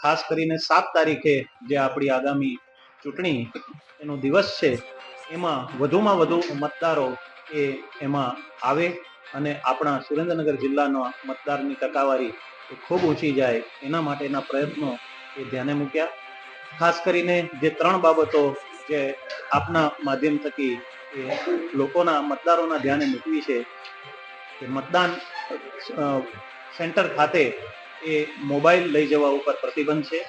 ખાસ કરીને સાત તારીખે જે આપણી આગામી ચૂંટણી એનો દિવસ છે, એમાં વધુમાં વધુ મતદારો એ એમાં આવે અને આપણા સુરેન્દ્રનગર જિલ્લાના મતદારની ટકાવારી એ ખૂબ ઊંચી જાય એના માટેના પ્રયત્નો એ ધ્યાને મૂક્યા. ખાસ કરીને જે ત્રણ બાબતો જે આપના માધ્યમ થકી એ લોકોના મતદારોના ધ્યાને મૂકવી છે કે મતદાન સેન્ટર ખાતે એ મોબાઈલ લઈ જવા ઉપર પ્રતિબંધ છે.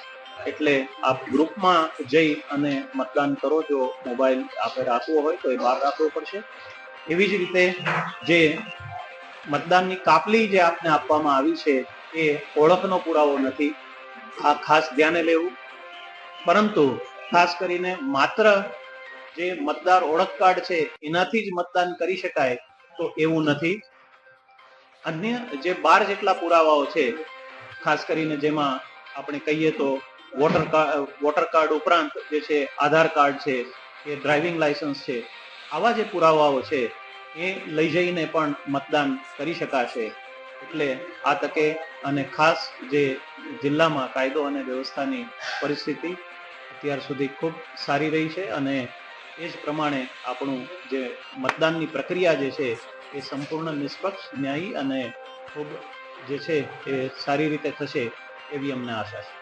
એટલે આપ ગ્રુપમાં જઈ અને મતદાન કરો જો મોબાઈલ આપણે રાખવો હોય તો એ બહાર રાખવો પડશે. એવી જ રીતે જે મતદાનની કાપલી જે આપને આપવામાં આવી છે એ ઓળખનો પુરાવો નથી. આ ખાસ ધ્યાને લેવું. પરંતુ ખાસ કરીને માત્ર જે મતદાર ઓળખ કાર્ડ છે, એનાથી જ મતદાન કરી શકાય, તો એવું નથી. અન્ય જે બાર જેટલા પુરાવાઓ છે, ખાસ કરીને જેમાં આપણે કહીએ તો વોટર વોટર કાર્ડ ઉપરાંત જે છે, આધાર કાર્ડ છે, એ ડ્રાઇવિંગ લાયસન્સ છે, આવા જે પુરાવાઓ છે, એ લઈ જઈને પણ મતદાન કરી શકાશે. એટલે આ તકે અને ખાસ જે જિલ્લામાં કાયદો અને વ્યવસ્થાની પરિસ્થિતિ અત્યાર સુધી ખૂબ સારી રહી છે અને એ જ પ્રમાણે આપણું જે મતદાનની પ્રક્રિયા જે છે, એ સંપૂર્ણ નિષ્પક્ષ, ન્યાયી અને ખૂબ જે છે, એ સારી રીતે થશે એવી અમને આશા છે.